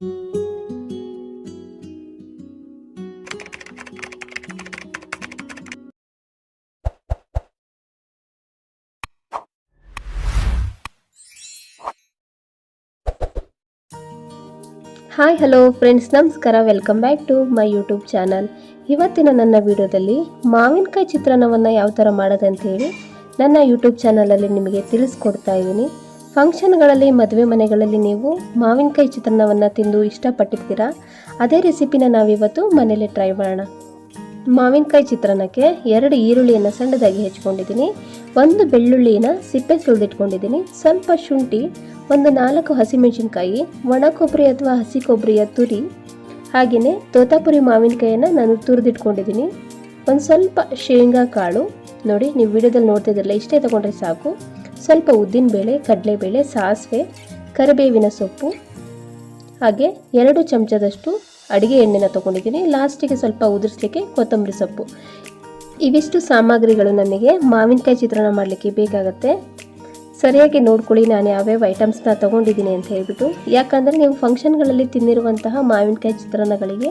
Hi hello friends ನಮಸ್ಕಾರ welcome back to my YouTube channel ಇವತ್ತಿನ ನನ್ನ ವಿಡಿಯೋದಲ್ಲಿ ಮಾವಿನಕಾಯಿ ಚಿತ್ರಾನ್ನವನ್ನು ಯಾವ ಥರ ಮಾಡೋದಂತೇಳಿ ನನ್ನ ಯೂಟ್ಯೂಬ್ ಚಾನಲಲ್ಲಿ ನಿಮಗೆ ತಿಳಿಸ್ಕೊಡ್ತಾ ಇದ್ದೀನಿ ಫಂಕ್ಷನ್ಗಳಲ್ಲಿ, ಮದುವೆ ಮನೆಗಳಲ್ಲಿ ನೀವು ಮಾವಿನಕಾಯಿ ಚಿತ್ರಾನ್ನವನ್ನು ತಿಂದು ಇಷ್ಟಪಟ್ಟಿರ್ತೀರಾ? ಅದೇ ರೆಸಿಪಿನ ನಾವಿವತ್ತು ಮನೇಲಿ ಟ್ರೈ ಮಾಡೋಣ. ಮಾವಿನಕಾಯಿ ಚಿತ್ರಾನ್ನಕ್ಕೆ ಎರಡು ಈರುಳ್ಳಿಯನ್ನು ಸಣ್ಣದಾಗಿ ಹೆಚ್ಕೊಂಡಿದ್ದೀನಿ. ಒಂದು ಬೆಳ್ಳುಳ್ಳಿನ ಸಿಪ್ಪೆ ಸುಳಿದಿಟ್ಕೊಂಡಿದ್ದೀನಿ ಸ್ವಲ್ಪ ಶುಂಠಿ, ಒಂದು ನಾಲ್ಕು ಹಸಿಮೆಣಸಿನ್ಕಾಯಿ, ಒಣ ಕೊಬ್ಬರಿ ಅಥವಾ ಹಸಿ ಕೊಬ್ಬರಿಯ ತುರಿ, ಹಾಗೆಯೇ ತೋತಾಪುರಿ ಮಾವಿನಕಾಯಿಯನ್ನು ನಾನು ತುರಿದಿಟ್ಕೊಂಡಿದ್ದೀನಿ. ಒಂದು ಸ್ವಲ್ಪ ಶೇಂಗಾ ಕಾಳು ನೋಡಿ ನೀವು ವಿಡಿಯೋದಲ್ಲಿ ನೋಡ್ತಾ ಇದ್ರಲ್ಲ, ಇಷ್ಟೇ ತಗೊಂಡ್ರೆ ಸಾಕು. ಸ್ವಲ್ಪ ಉದ್ದಿನಬೇಳೆ ಕಡಲೆಬೇಳೆ ಸಾಸಿವೆ, ಕರಿಬೇವಿನ ಸೊಪ್ಪು, ಹಾಗೆ ಎರಡು ಚಮಚದಷ್ಟು ಅಡುಗೆ ಎಣ್ಣೆನ ತೊಗೊಂಡಿದ್ದೀನಿ. ಲಾಸ್ಟಿಗೆ ಸ್ವಲ್ಪ ಉದುರಿಸ್ಲಿಕ್ಕೆ ಕೊತ್ತಂಬರಿ ಸೊಪ್ಪು. ಇವಿಷ್ಟು ಸಾಮಗ್ರಿಗಳು ನಮಗೆ ಮಾವಿನಕಾಯಿ ಚಿತ್ರಾನ್ನ ಮಾಡಲಿಕ್ಕೆ ಬೇಕಾಗುತ್ತೆ. ಸರಿಯಾಗಿ ನೋಡ್ಕೊಳ್ಳಿ, ನಾನು ಯಾವ್ಯಾವ ಐಟಮ್ಸ್ನ ತೊಗೊಂಡಿದ್ದೀನಿ ಅಂತ ಹೇಳ್ಬಿಟ್ಟು. ಯಾಕಂದರೆ ನೀವು ಫಂಕ್ಷನ್ಗಳಲ್ಲಿ ತಿಂದಿರುವಂತಹ ಮಾವಿನಕಾಯಿ ಚಿತ್ರಾನ್ನಗಳಿಗೆ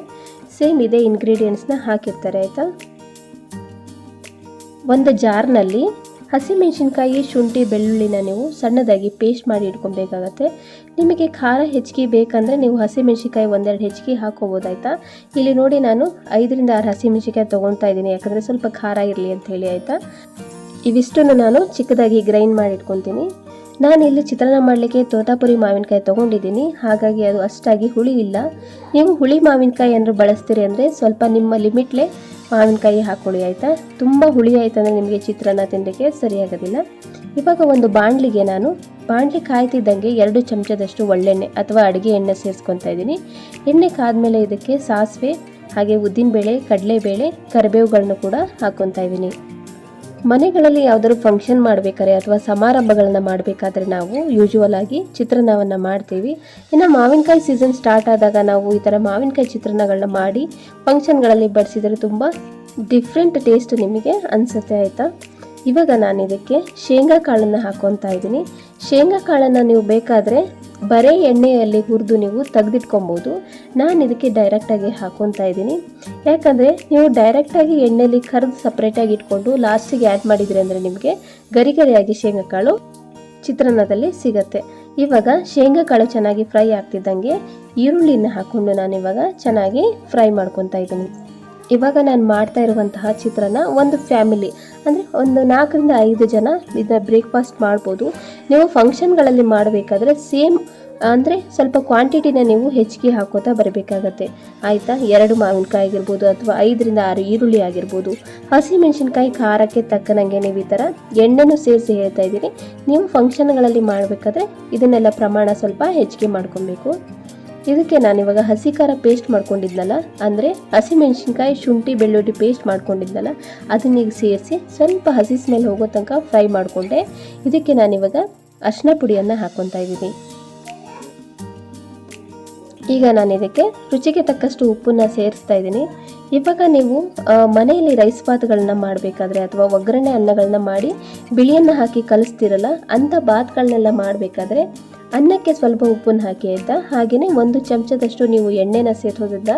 ಸೇಮ್ ಇದೇ ಇಂಗ್ರೀಡಿಯೆಂಟ್ಸ್ನ ಹಾಕಿರ್ತಾರೆ, ಆಯಿತಾ? ಒಂದು ಜಾರ್ನಲ್ಲಿ ಹಸಿಮೆಣಸಿನ್ಕಾಯಿ, ಶುಂಠಿ, ಬೆಳ್ಳುಳ್ಳಿನ ನೀವು ಸಣ್ಣದಾಗಿ ಪೇಸ್ಟ್ ಮಾಡಿ ಇಟ್ಕೊಬೇಕಾಗತ್ತೆ. ನಿಮಗೆ ಖಾರ ಹೆಚ್ಚಿಗೆ ಬೇಕಂದರೆ ನೀವು ಹಸಿಮೆಣಸಿನ್ಕಾಯಿ ಒಂದೆರಡು ಹೆಚ್ಚಿಗೆ ಹಾಕೋಬೋದಾಯ್ತಾ ಇಲ್ಲಿ ನೋಡಿ ನಾನು ಐದರಿಂದ ಆರು ಹಸಿಮೆಣಸಿನ್ಕಾಯಿ ತೊಗೊಳ್ತಾ ಇದ್ದೀನಿ, ಯಾಕಂದರೆ ಸ್ವಲ್ಪ ಖಾರ ಇರಲಿ ಅಂತ ಹೇಳಿ, ಆಯಿತಾ? ಇವಿಷ್ಟನ್ನು ನಾನು ಚಿಕ್ಕದಾಗಿ ಗ್ರೈಂಡ್ ಮಾಡಿ ಇಟ್ಕೊತೀನಿ ನಾನು ಇಲ್ಲಿ ಚಿತ್ರಾನ್ನ ಮಾಡಲಿಕ್ಕೆ ತೋತಾಪುರಿ ಮಾವಿನಕಾಯಿ ತೊಗೊಂಡಿದ್ದೀನಿ. ಹಾಗಾಗಿ ಅದು ಅಷ್ಟಾಗಿ ಹುಳಿ ಇಲ್ಲ. ನೀವು ಹುಳಿ ಮಾವಿನಕಾಯಿ ಏನಾದ್ರು ಬಳಸ್ತೀರಿ ಅಂದರೆ ಸ್ವಲ್ಪ ನಿಮ್ಮ ಲಿಮಿಟ್ಲೆ ಮಾವಿನಕಾಯಿ ಹಾಕ್ಕೊಳ್ಳಿ ಆಯಿತಾ? ತುಂಬ ಹುಳಿ ಆಯಿತಂದರೆ ನಿಮಗೆ ಚಿತ್ರಾನ್ನ ತಿನ್ನಲಿಕ್ಕೆ ಸರಿಯಾಗೋದಿಲ್ಲ. ಇವಾಗ ಒಂದು ಬಾಣಲಿಗೆ ನಾನು, ಬಾಣಲಿ ಕಾಯ್ತಿದ್ದಂಗೆ ಎರಡು ಚಮಚದಷ್ಟು ಒಳ್ಳೆಣ್ಣೆ ಅಥವಾ ಅಡುಗೆ ಎಣ್ಣೆ ಸೇರಿಸ್ಕೊತಾ ಇದ್ದೀನಿ. ಎಣ್ಣೆ ಕಾದ್ಮೇಲೆ ಇದಕ್ಕೆ ಸಾಸಿವೆ, ಹಾಗೆ ಉದ್ದಿನಬೇಳೆ, ಕಡಲೆಬೇಳೆ ಕರಿಬೇವುಗಳನ್ನು ಕೂಡ ಹಾಕ್ಕೊತಾ ಇದ್ದೀನಿ. ಮನೆಗಳಲ್ಲಿ ಯಾವ್ದಾದ್ರು ಫಂಕ್ಷನ್ ಮಾಡಬೇಕಾದ್ರೆ ಅಥವಾ ಸಮಾರಂಭಗಳನ್ನ ಮಾಡಬೇಕಾದ್ರೆ ನಾವು ಯೂಶುವಲ್ ಆಗಿ ಚಿತ್ರಾನ್ನವನ್ನು ಮಾಡ್ತೀವಿ. ಇನ್ನು ಮಾವಿನಕಾಯಿ ಸೀಸನ್ ಸ್ಟಾರ್ಟ್ ಆದಾಗ ನಾವು ಈ ಥರ ಮಾವಿನಕಾಯಿ ಚಿತ್ರಾನ್ನಗಳನ್ನ ಮಾಡಿ ಫಂಕ್ಷನ್ಗಳಲ್ಲಿ ಬಡಿಸಿದರೆ ತುಂಬ ಡಿಫ್ರೆಂಟ್ ಟೇಸ್ಟ್ ನಿಮಗೆ ಅನಿಸುತ್ತೆ ಆಯಿತಾ? ಇವಾಗ ನಾನು ಇದಕ್ಕೆ ಶೇಂಗಾ ಕಾಳನ್ನು ಹಾಕ್ಕೊತಾ ಇದ್ದೀನಿ. ಶೇಂಗಾ ಕಾಳನ್ನು ನೀವು ಬೇಕಾದರೆ ಬರೀ ಎಣ್ಣೆಯಲ್ಲಿ ಹುರಿದು ನೀವು ತೆಗೆದಿಟ್ಕೊಬೋದು. ನಾನು ಇದಕ್ಕೆ ಡೈರೆಕ್ಟಾಗಿ ಹಾಕೊತಾ ಇದ್ದೀನಿ. ಯಾಕಂದರೆ ನೀವು ಡೈರೆಕ್ಟಾಗಿ ಎಣ್ಣೆಯಲ್ಲಿ ಕರೆದು ಸಪ್ರೇಟಾಗಿ ಇಟ್ಕೊಂಡು ಲಾಸ್ಟಿಗೆ ಆ್ಯಡ್ ಮಾಡಿದ್ರಿ ಅಂದರೆ ನಿಮಗೆ ಗರಿ ಗರಿಯಾಗಿ ಶೇಂಗಾ ಕಾಳು ಚಿತ್ರಾನ್ನದಲ್ಲಿ ಸಿಗತ್ತೆ. ಇವಾಗ ಶೇಂಗಾಕಾಳು ಚೆನ್ನಾಗಿ ಫ್ರೈ ಆಗ್ತಿದ್ದಂಗೆ ಈರುಳ್ಳಿನ ಹಾಕ್ಕೊಂಡು ನಾನು ಇವಾಗ ಚೆನ್ನಾಗಿ ಫ್ರೈ ಮಾಡ್ಕೊತಾ ಇದ್ದೀನಿ. ಇವಾಗ ನಾನು ಮಾಡ್ತಾ ಇರುವಂತಹ ಚಿತ್ರಾನ್ನ ಒಂದು ಫ್ಯಾಮಿಲಿ ಅಂದರೆ ಒಂದು ನಾಲ್ಕರಿಂದ ಐದು ಜನ ಇದನ್ನ ಬ್ರೇಕ್ಫಾಸ್ಟ್ ಮಾಡ್ಬೋದು. ನೀವು ಫಂಕ್ಷನ್ಗಳಲ್ಲಿ ಮಾಡಬೇಕಾದ್ರೆ ಸೇಮ್ ಅಂದರೆ ಸ್ವಲ್ಪ ಕ್ವಾಂಟಿಟಿನ ನೀವು ಹೆಚ್ಚಿಗೆ ಹಾಕೋತಾ ಬರಬೇಕಾಗತ್ತೆ. ಆಯಿತಾ? ಎರಡು ಮಾವಿನಕಾಯಿ ಆಗಿರ್ಬೋದು ಅಥವಾ ಐದರಿಂದ ಆರು ಈರುಳ್ಳಿ ಆಗಿರ್ಬೋದು. ಹಸಿಮೆಣಸಿನ್ಕಾಯಿ ಖಾರಕ್ಕೆ ತಕ್ಕನಂಗೆ ನೀವು ಈ ಥರ ಎಣ್ಣೆನೂ ಸೇರಿಸಿ ಹೇಳ್ತಾ ಇದ್ದೀನಿ. ನೀವು ಫಂಕ್ಷನ್ಗಳಲ್ಲಿ ಮಾಡಬೇಕಾದ್ರೆ ಇದನ್ನೆಲ್ಲ ಪ್ರಮಾಣ ಸ್ವಲ್ಪ ಹೆಚ್ಚಿಗೆ ಮಾಡ್ಕೊಬೇಕು. ಇದಕ್ಕೆ ನಾನು ಇವಾಗ ಹಸಿ ಖಾರ ಪೇಸ್ಟ್ ಮಾಡ್ಕೊಂಡಿದ್ನಲ್ಲ, ಅಂದರೆ ಹಸಿಮೆಣಸಿನ್ಕಾಯಿ ಶುಂಠಿ, ಬೆಳ್ಳುಳ್ಳಿ ಪೇಸ್ಟ್ ಮಾಡ್ಕೊಂಡಿದ್ನಲ್ಲ ಅದನ್ನೀಗ ಸೇರಿಸಿ ಸ್ವಲ್ಪ ಹಸಿ ಸ್ಮೆಲ್ ಹೋಗೋ ತನಕ ಫ್ರೈ ಮಾಡಿಕೊಂಡೆ. ಇದಕ್ಕೆ ನಾನಿವಾಗ ಅರಿಶಿನ ಪುಡಿಯನ್ನು ಹಾಕ್ಕೊತಾ ಇದ್ದೀನಿ. ಈಗ ನಾನು ಇದಕ್ಕೆ ರುಚಿಗೆ ತಕ್ಕಷ್ಟು ಉಪ್ಪನ್ನು ಸೇರಿಸ್ತಾ ಇದ್ದೀನಿ. ಇವಾಗ ನೀವು ಮನೆಯಲ್ಲಿ ರೈಸ್ ಬಾತ್ಗಳನ್ನ ಮಾಡಬೇಕಾದ್ರೆ ಅಥವಾ ಒಗ್ಗರಣೆ ಅನ್ನಗಳನ್ನ ಮಾಡಿ, ಬಿಳಿಯನ್ನು ಹಾಕಿ ಕಲಿಸ್ತಿರಲ್ಲ ಅಂಥ ಬಾತ್ಗಳನ್ನೆಲ್ಲ ಮಾಡಬೇಕಾದ್ರೆ ಅನ್ನಕ್ಕೆ ಸ್ವಲ್ಪ ಉಪ್ಪನ್ನು ಹಾಕಿ ಆಯಿತಾ? ಹಾಗೆಯೇ ಒಂದು ಚಮಚದಷ್ಟು ನೀವು ಎಣ್ಣೆನ ಸೇರಿಸೋದ್ರಿಂದ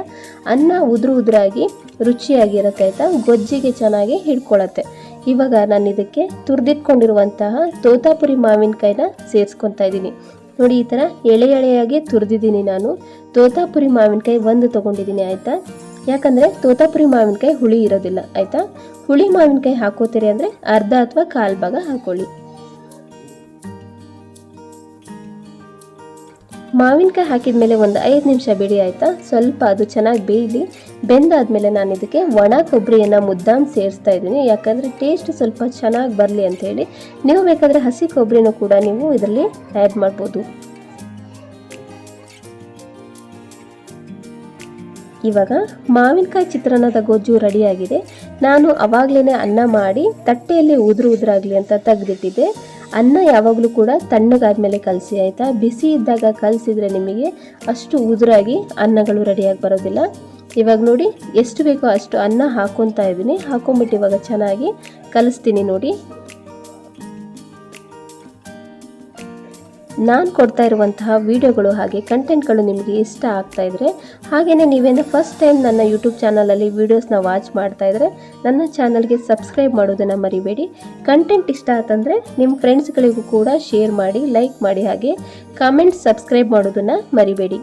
ಅನ್ನ ಉದುರು ಉದುರಾಗಿ ರುಚಿಯಾಗಿರುತ್ತೆ ಆಯಿತಾ? ಗೊಜ್ಜಿಗೆ ಚೆನ್ನಾಗಿ ಹಿಡ್ಕೊಳತ್ತೆ. ಇವಾಗ ನಾನು ಇದಕ್ಕೆ ತುರಿದಿಟ್ಕೊಂಡಿರುವಂತಹ ತೋತಾಪುರಿ ಮಾವಿನಕಾಯಿನ ಸೇರಿಸ್ಕೊತಾ ಇದ್ದೀನಿ. ನೋಡಿ, ಈ ಥರ ಎಳೆ ಎಳೆಯಾಗಿ ತುರಿದಿದ್ದೀನಿ ನಾನು. ತೋತಾಪುರಿ ಮಾವಿನಕಾಯಿ ಒಂದು ತೊಗೊಂಡಿದ್ದೀನಿ ಆಯಿತಾ? ಯಾಕಂದರೆ ತೋತಾಪುರಿ ಮಾವಿನಕಾಯಿ ಹುಳಿ ಇರೋದಿಲ್ಲ, ಆಯಿತಾ? ಹುಳಿ ಮಾವಿನಕಾಯಿ ಹಾಕೋತೀರಿ ಅಂದರೆ ಅರ್ಧ ಅಥವಾ ಕಾಲು ಭಾಗ ಹಾಕೊಳ್ಳಿ. ಮಾವಿನಕಾಯಿ ಹಾಕಿದ ಮೇಲೆ ಒಂದು ಐದು ನಿಮಿಷ ಬಿಡಿ ಆಯಿತಾ? ಸ್ವಲ್ಪ ಅದು ಚೆನ್ನಾಗಿ ಬೇಯಲಿ. ಬೆಂದಾದ್ಮೇಲೆ ನಾನು ಇದಕ್ಕೆ ಒಣ ಕೊಬ್ಬರಿಯನ್ನು ಮುದ್ದಾಮ್ ಸೇರಿಸ್ತಾ ಇದ್ದೀನಿ. ಯಾಕಂದರೆ ಟೇಸ್ಟ್ ಸ್ವಲ್ಪ ಚೆನ್ನಾಗಿ ಬರಲಿ ಅಂತ ಹೇಳಿ. ನೀವು ಬೇಕಾದರೆ ಹಸಿ ಕೊಬ್ಬರಿನೂ ಕೂಡ ನೀವು ಇದರಲ್ಲಿ ಆ್ಯಡ್ ಮಾಡ್ಬೋದು. ಇವಾಗ ಮಾವಿನಕಾಯಿ ಚಿತ್ರಾನ್ನದ ಗೊಜ್ಜು ರೆಡಿಯಾಗಿದೆ ನಾನು ಅವಾಗಲೇ ಅನ್ನ ಮಾಡಿ ತಟ್ಟೆಯಲ್ಲಿ ಉದುರು ಉದುರಾಗಲಿ ಅಂತ ತೆಗೆದಿಟ್ಟಿದ್ದೆ. ಅನ್ನ ಯಾವಾಗಲೂ ಕೂಡ ತಣ್ಣಗಾದ್ಮೇಲೆ ಕಲಸಿ, ಆಯಿತಾ? ಬಿಸಿ ಇದ್ದಾಗ ಕಲಸಿದ್ರೆ ನಿಮಗೆ ಅಷ್ಟು ಉದುರಾಗಿ ಅನ್ನಗಳು ರೆಡಿಯಾಗಿ ಬರೋದಿಲ್ಲ. ಇವಾಗ ನೋಡಿ, ಎಷ್ಟು ಬೇಕೋ ಅಷ್ಟು ಅನ್ನ ಹಾಕ್ಕೊತಾ ಇದ್ದೀನಿ. ಹಾಕೊಂಬಿಟ್ಟು ಇವಾಗ ಚೆನ್ನಾಗಿ ಕಲಿಸ್ತೀನಿ ನೋಡಿ. ನಾನು ಕೊಡ್ತಾ ಇರುವಂತಹ ವೀಡಿಯೋಗಳು ಹಾಗೆ ಕಂಟೆಂಟ್ಗಳು ನಿಮಗೆ ಇಷ್ಟ ಆಗ್ತಾ ಇದ್ರೆ ಹಾಗೆಯೇ ನೀವೇನು ಫಸ್ಟ್ ಟೈಮ್ ನನ್ನ ಯೂಟ್ಯೂಬ್ ಚಾನಲಲ್ಲಿ ವೀಡಿಯೋಸ್ನ ವಾಚ್ ಮಾಡ್ತಾ ಇದ್ರೆ, ನನ್ನ ಚಾನಲ್ಗೆ ಸಬ್ಸ್ಕ್ರೈಬ್ ಮಾಡೋದನ್ನು ಮರಿಬೇಡಿ. ಕಂಟೆಂಟ್ ಇಷ್ಟ ಆತಂದರೆ ನಿಮ್ಮ ಫ್ರೆಂಡ್ಸ್ಗಳಿಗೂ ಕೂಡ ಶೇರ್ ಮಾಡಿ ಲೈಕ್ ಮಾಡಿ ಹಾಗೆ ಕಾಮೆಂಟ್ ಸಬ್ಸ್ಕ್ರೈಬ್ ಮಾಡೋದನ್ನು ಮರಿಬೇಡಿ.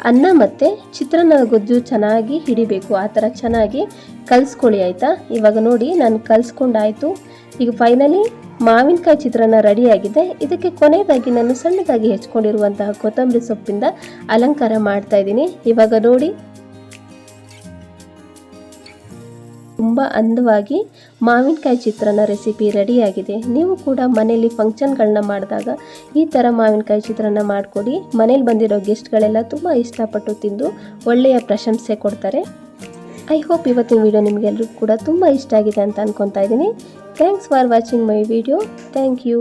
ಅನ್ನ ಮತ್ತು ಚಿತ್ರಾನ್ನದ ಗೊಜ್ಜು ಚೆನ್ನಾಗಿ ಹಿಡಿಬೇಕು, ಆ ಥರ ಚೆನ್ನಾಗಿ ಕಲಿಸ್ಕೊಳ್ಳಿ ಆಯಿತಾ? ಇವಾಗ ನೋಡಿ ನಾನು ಕಲಿಸ್ಕೊಂಡಾಯಿತು. ಈಗ ಫೈನಲಿ ಮಾವಿನಕಾಯಿ ಚಿತ್ರಾನ್ನ ರೆಡಿಯಾಗಿದೆ. ಇದಕ್ಕೆ ಕೊನೆಯದಾಗಿ ನಾನು ಸಣ್ಣದಾಗಿ ಹೆಚ್ಕೊಂಡಿರುವಂತಹ ಕೊತ್ತಂಬರಿ ಸೊಪ್ಪಿಂದ ಅಲಂಕಾರ ಮಾಡ್ತಾ ಇದ್ದೀನಿ. ಇವಾಗ ನೋಡಿ ತುಂಬ ಅಂದವಾಗಿ ಮಾವಿನಕಾಯಿ ಚಿತ್ರಾನ್ನ ರೆಸಿಪಿ ರೆಡಿಯಾಗಿದೆ. ನೀವು ಕೂಡ ಮನೆಯಲ್ಲಿ ಫಂಕ್ಷನ್ಗಳನ್ನ ಮಾಡಿದಾಗ ಈ ಥರ ಮಾವಿನಕಾಯಿ ಚಿತ್ರಾನ್ನ ಮಾಡಿಕೊಡಿ. ಮನೇಲಿ ಬಂದಿರೋ ಗೆಸ್ಟ್ಗಳೆಲ್ಲ ತುಂಬ ಇಷ್ಟಪಟ್ಟು ತಿಂದು ಒಳ್ಳೆಯ ಪ್ರಶಂಸೆ ಕೊಡ್ತಾರೆ. ಐ ಹೋಪ್ ಇವತ್ತಿನ ವಿಡಿಯೋ ನಿಮಗೆಲ್ಲರೂ ಕೂಡ ತುಂಬ ಇಷ್ಟ ಆಗಿದೆ ಅಂತ ಅನ್ಕೊತಾ ಇದ್ದೀನಿ. Thanks for watching my video thank you